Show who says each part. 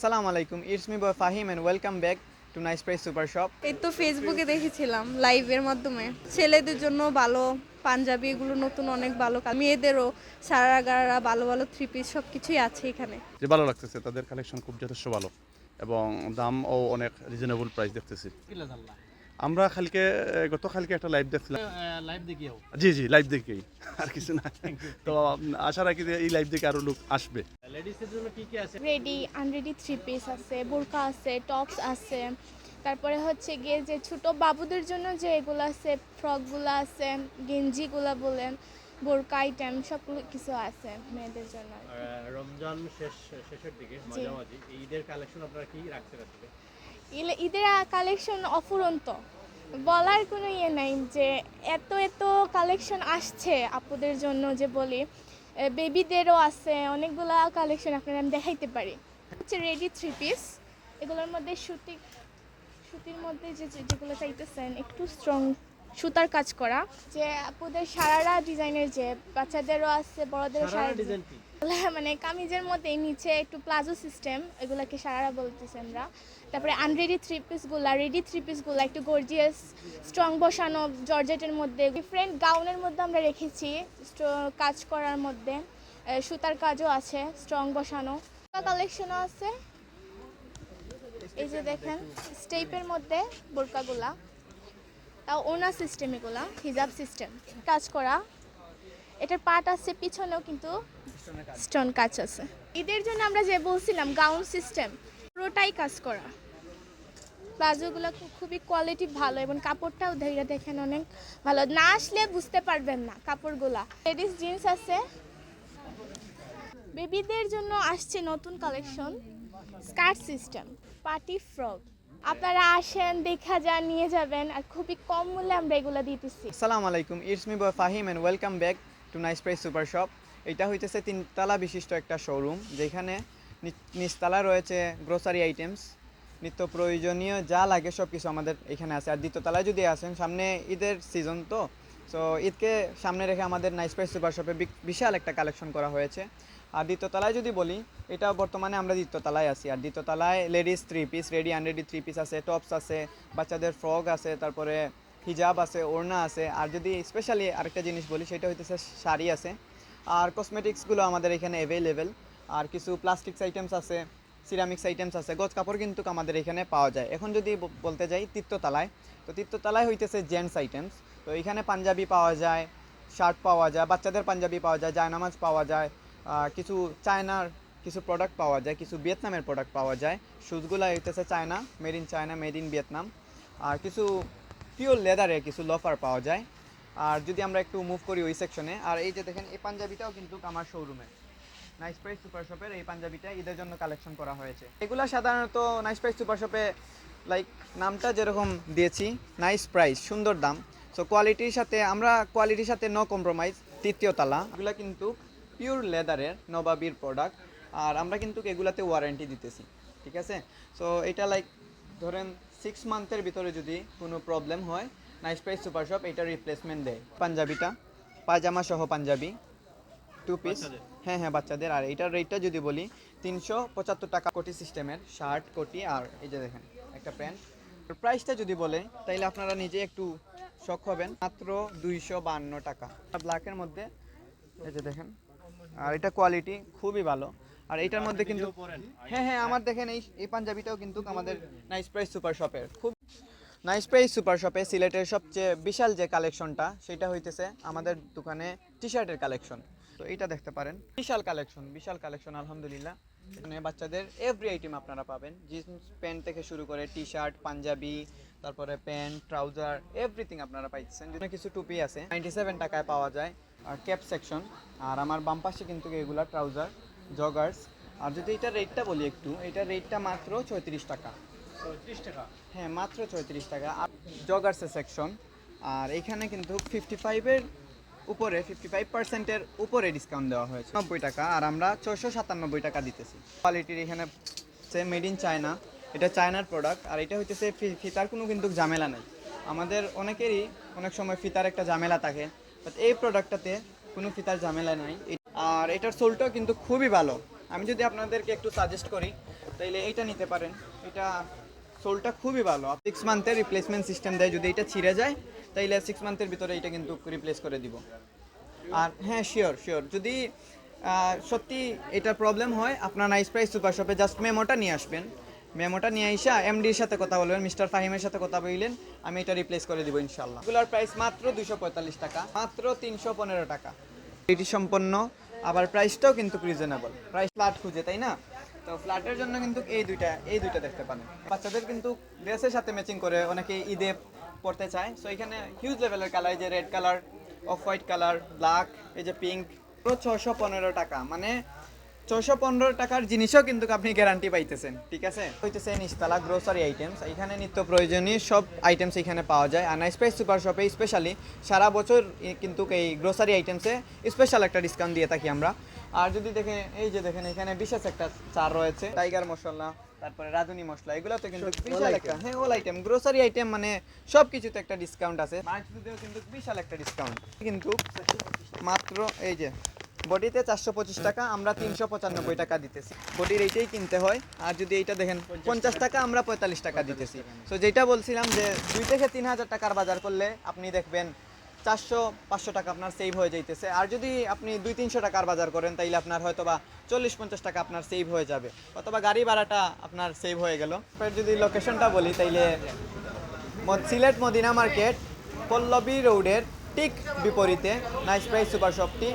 Speaker 1: আসসালামু আলাইকুম it's me boy Fahim and welcome back to nice price super shop
Speaker 2: এই তো ফেসবুকে দেখেছিলাম লাইভের মাধ্যমে। ছেলেদের জন্য ভালো পাঞ্জাবি এগুলো নতুন অনেক ভালো মেয়েদেরও সারা গারা ভালো ভালো থ্রি পিস সব কিছুই আছে এখানে।
Speaker 3: যে ভালো লাগতেছে তাদের কালেকশন খুব যথেষ্ট ভালো এবং দামও অনেক রিজনেবল প্রাইস দেখতেছি। আমরা কালকে একটা লাইভ দেখছিলাম।
Speaker 4: লাইভ দেখিও
Speaker 3: জি জি লাইভ দেখেই আর কিছু না। তো আশা রাখি যে এই লাইভ দেখে আরও লোক আসবে।
Speaker 4: লেডিসের জন্য কি কি আছে?
Speaker 5: রেডি আনরেডি থ্রি পিস আছে বোরকা আছে টপস আছে। তারপরে হচ্ছে গিয়ে যে ছোট বাবুদের জন্য যে এগুলো আছে ফ্রকগুলো আছে গেঞ্জিগুলো বলেন বোরকা আইটেম সবগুলো কিছু আছে মেয়েদের জন্য।
Speaker 4: রমজান শেষ শেষের দিকে মাঝামাঝি। ঈদের কালেকশন আপনারা কি আজকে
Speaker 5: ইলে- ঈদের কালেকশন অফুরন্ত। বলার কোনো ইয়ে নাই যে এত এত কালেকশন আসছে আপুদের জন্য যে বলি বেবিদেরও আছে, অনেকগুলা কালেকশন আপনারা আমি দেখাইতে পারি। হচ্ছে রেডি থ্রি পিস এগুলোর মধ্যে সুতি সুতির মধ্যে যে যেগুলো চাইতেছেন, একটু স্ট্রং সুতার কাজ করা। যে আপুদের সারারা ডিজাইনের যে বাচ্চাদেরও আছে বড়দেরও
Speaker 4: সারা ডিজাইন কি?
Speaker 5: মানে কামিজের মধ্যে নিচে একটু প্লাজো সিস্টেম এগুলাকে সারারা বলতেছি আমরা। তারপরে আনরেডি থ্রি পিসগুলা রেডি থ্রি পিসগুলা একটু গর্জিয়াস স্ট্রং বসানো জর্জেটের মধ্যে ডিফারেন্ট গাউনের মধ্যে আমরা রেখেছি কাজ করার মধ্যে। সুতার কাজও আছে স্ট্রং বসানো। কালেকশনও আছে। এই যে দেখেন স্টেপের মধ্যে বোরকাগুলা। তাও ওনা সিস্টেম এগুলা, হিজাব সিস্টেম কাজ করা। এটার পার্ট আছে, পিছনেও কিন্তু স্টোন কাজ আছে। ঈদের জন্য আমরা যে বলছিলাম গাউন সিস্টেম পুরোটাই কাজ করা। প্লাজোগুলো খুবই কোয়ালিটি ভালো এবং কাপড়টাও ধৈর্য দেখেন অনেক ভালো। না আসলে বুঝতে পারবেন না কাপড়গুলা। লেডিস জিন্স আছে। বেবিদের জন্য আসছে নতুন collection skirt system party frock আপনারা আসেন, দেখা যান, নিয়ে যাবেন আর খুবই কম মূল্যে আমরা এগুলো দিতেছি।
Speaker 1: আসসালামু আলাইকুম, it's me boy Fahim and welcome back to nice price super shop এটা হইতেছে তিনতলা বিশিষ্ট একটা শোরুম যেখানে নিচতলা রয়েছে গ্রোসারি আইটেমস নিত্য প্রয়োজনীয় যা লাগে সব কিছু আমাদের এখানে আছে। আর দ্বিতীয়তলায় যদি আসেন, সামনে ঈদের সিজন তো সো ঈদকে সামনে রেখে আমাদের নাইস প্রাইস সুপার শপে বিশাল একটা কালেকশন করা হয়েছে। আর দ্বিতীয়তলায় যদি বলি, এটা বর্তমানে আমরা দ্বিতীয়তলায় আছি। আর দ্বিতীয়তলায় ladies three piece ready unready three piece আছে টপস আছে, বাচ্চাদের ফ্রক আছে, তারপরে হিজাব আছে, ওড়না আছে। আর যদি স্পেশালি আরেকটা জিনিস বলি, সেটা হইতেছে শাড়ি আছে। আর কসমেটিক্সগুলো আমাদের এখানে অ্যাভেলেবেল আর কিছু প্লাস্টিক্স আইটেমস আছে সিরামিক্স আইটেমস আছে, গজ কাপড় কিন্তু আমাদের এখানে পাওয়া যায়। এখন যদি বলতে যাই তিত্ততলায় তো তিত্ততলায় হইতেছে জেন্টস আইটেমস তো এখানে পাঞ্জাবি পাওয়া যায় শার্ট পাওয়া যায়, বাচ্চাদের পাঞ্জাবি পাওয়া যায়, জায়নামাজ পাওয়া যায় কিছু চায়নার কিছু প্রোডাক্ট পাওয়া যায়, কিছু ভিয়েতনামের প্রোডাক্ট পাওয়া যায়। শুজগুলো হইতেছে China made in China made in Vietnam. আর কিছু পিওর লেদারে কিছু লফার পাওয়া যায়। আর যদি আমরা একটু মুভ করি ওই সেকশনে আর এই যে দেখেন, এই পাঞ্জাবিটাও কিন্তু আমার শোরুমে নাইস প্রাইস সুপার শপের এই পাঞ্জাবিটা ঈদের জন্য কালেকশন করা হয়েছে। এগুলো সাধারণত নাইস প্রাইস সুপার শপে লাইক নামটা যেরকম দিয়েছি নাইস প্রাইস সুন্দর দাম। সো কোয়ালিটির সাথে, আমরা কোয়ালিটির সাথে নো কম্প্রোমাইজ তৃতীয় তালা। এগুলো কিন্তু পিওর লেদারের নবাবির প্রোডাক্ট আর আমরা কিন্তু এগুলাতে ওয়ারেন্টি দিতেছি ঠিক আছে? সো এটা লাইক ধরেন সিক্স মান্থের ভিতরে যদি কোনো প্রবলেম হয় নাইস প্রাইস সুপার শপ এটা রিপ্লেসমেন্ট দেয়। পাঞ্জাবিটা পায়জামা সহ পাঞ্জাবি টু পিস হ্যাঁ হ্যাঁ বাচ্চাদের। আর এটার রেটটা যদি বলি তিনশো পঁচাত্তর টাকা কোটি সিস্টেমের শার্ট কোটি আর এই যে দেখেন একটা প্যান্ট প্রাইসটা যদি বলে তাইলে আপনারা নিজে একটু শখ হবেন। মাত্র দুইশো বান্ন টাকা। ব্ল্যাকের মধ্যে এই যে দেখেন আর এটা কোয়ালিটি খুবই ভালো। আর এটার মধ্যে কিন্তু হ্যাঁ হ্যাঁ আমার দেখেন এই এই পাঞ্জাবিটাও কিন্তু আমাদের নাইস প্রাইস সুপার শপের খুব নাইস প্রাইস সুপার শপে সিলেটের সবচেয়ে বিশাল যে কালেকশনটা সেটা হইতেছে আমাদের দোকানে টি শার্টের কালেকশন। তো এটা দেখতে পারেন। বিশাল কালেকশন বিশাল কালেকশন আলহামদুলিল্লাহ। এখানে বাচ্চাদের এভরি আইটেম আপনারা পাবেন। জিন্স প্যান্ট থেকে শুরু করে টি শার্ট পাঞ্জাবি তারপরে প্যান্ট ট্রাউজার এভরিথিং আপনারা পাইছেন যদি কিছু টুপি আছে নাইনটি সেভেন টাকায় পাওয়া যায়। আর ক্যাপ সেকশন আর আমার বাম পাশে কিন্তু এগুলা ট্রাউজার জগার্স আর যদি এটা রেটটা বলি একটু এটা রেটটা মাত্র চৌত্রিশ টাকা।
Speaker 4: টাকা?
Speaker 1: হ্যাঁ মাত্র চৌত্রিশ টাকা। আর জগার্সের সেকশন আর এখানে কিন্তু ফিফটি ফাইভের উপরে ফিফটি ফাইভ পার্সেন্টের উপরে ডিসকাউন্ট দেওয়া হয়েছে। নব্বই টাকা আর আমরা ছশো সাতানব্বই টাকা দিতেছি। কোয়ালিটির এখানে মেড ইন চায়না এটা চায়নার প্রোডাক্ট আর এটা হচ্ছে ফিতার কোনো কিন্তু ঝামেলা নেই। আমাদের অনেকেরই অনেক সময় ফিতার একটা ঝামেলা থাকে বাট এই প্রোডাক্টটাতে কোনো ফিতার ঝামেলা নাই। আর এটার সোলটাও কিন্তু খুবই ভালো। আমি যদি আপনাদেরকে একটু সাজেস্ট করি, তাইলে এইটা নিতে পারেন। এটা সোলটা খুবই ভালো। সিক্স মান্থের রিপ্লেসমেন্ট সিস্টেম দেয়, যদি এটা ছিঁড়ে যায়, তাইলে সিক্স মান্থের ভিতরে এটা কিন্তু রিপ্লেস করে দিব। আর হ্যাঁ শিওর শিওর যদি সত্যি এটা প্রবলেম হয়, আপনার নাইস প্রাইস সুপার শপে জাস্ট মেমোটা নিয়ে আসবেন। মেমোটা নিয়ে আইসা এমডির সাথে কথা বলবেন, মিস্টার ফাহিমের সাথে কথা বললেন আমি এটা রিপ্লেস করে দিব ইনশাল্লাহ এগুলোর প্রাইস মাত্র দুশো পঁয়তাল্লিশ টাকা, মাত্র তিনশো পনেরো টাকা। এটি সম্পন্ন, আবার প্রাইসটাও কিন্তু রিজনেবল প্রাইস ফ্ল্যাট খুঁজে, তাই না? তো ফ্ল্যাটের জন্য কিন্তু এই দুইটা এই দুইটা দেখতে পারেন। বাচ্চাদের কিন্তু ড্রেসের সাথে ম্যাচিং করে অনেকে ঈদে পড়তে চায়। সো এখানে হিউজ লেভেলের কালার যে red colour off white colour black এই যে পিঙ্ক পুরো ছশো পনেরো টাকা। মানে ছশো পনেরো টাকার জিনিসও কিন্তু আপনি গ্যারান্টি পাইতেছেন ঠিক আছে? হইতেছে নিস্তালা গ্রোসারি আইটেমস এখানে নিত্য প্রয়োজনীয় সব আইটেমস এখানে পাওয়া যায়। আর প্রাইস সুপার শপে স্পেশালি সারা বছর কিন্তু এই গ্রোসারি আইটেমসে স্পেশাল একটা ডিসকাউন্ট দিয়ে থাকি আমরা। আর যদি দেখেন এই যে দেখেন এখানে বিশেষ একটা চার রয়েছে টাইগার মশলা তারপরে রাঁধুনি মশলা এগুলোতে কিন্তু বিশাল একটা হ্যাঁ অল আইটেম গ্রোসারি আইটেম মানে সব কিছুতে একটা ডিসকাউন্ট আছে। মার্চ দুধেও কিন্তু বিশাল একটা ডিসকাউন্ট কিন্তু মাত্র এই যে বডিতে চারশো পঁচিশ টাকা, আমরা তিনশো পঁচানব্বই টাকা দিতেছি। বডির এইটাই কিনতে হয়। আর যদি এইটা দেখেন, পঞ্চাশ টাকা, আমরা পঁয়তাল্লিশ টাকা দিতেছি। তো যেটা বলছিলাম যে, দুই থেকে তিন হাজার টাকার বাজার করলে আপনি দেখবেন চারশো, পাঁচশো টাকা আপনার সেভ হয়ে যাইতেছে। আর যদি আপনি দুই, তিনশো টাকার বাজার করেন, তাইলে আপনার হয়তো বা চল্লিশ, পঞ্চাশ টাকা আপনার সেভ হয়ে যাবে। অথবা গাড়ি ভাড়াটা আপনার সেভ হয়ে গেল। যদি লোকেশনটা বলি, তাইলে সিলেট মদিনা মার্কেট, পল্লবী রোডের ঠিক বিপরীতে নাইস প্রাইস সুপার শপটি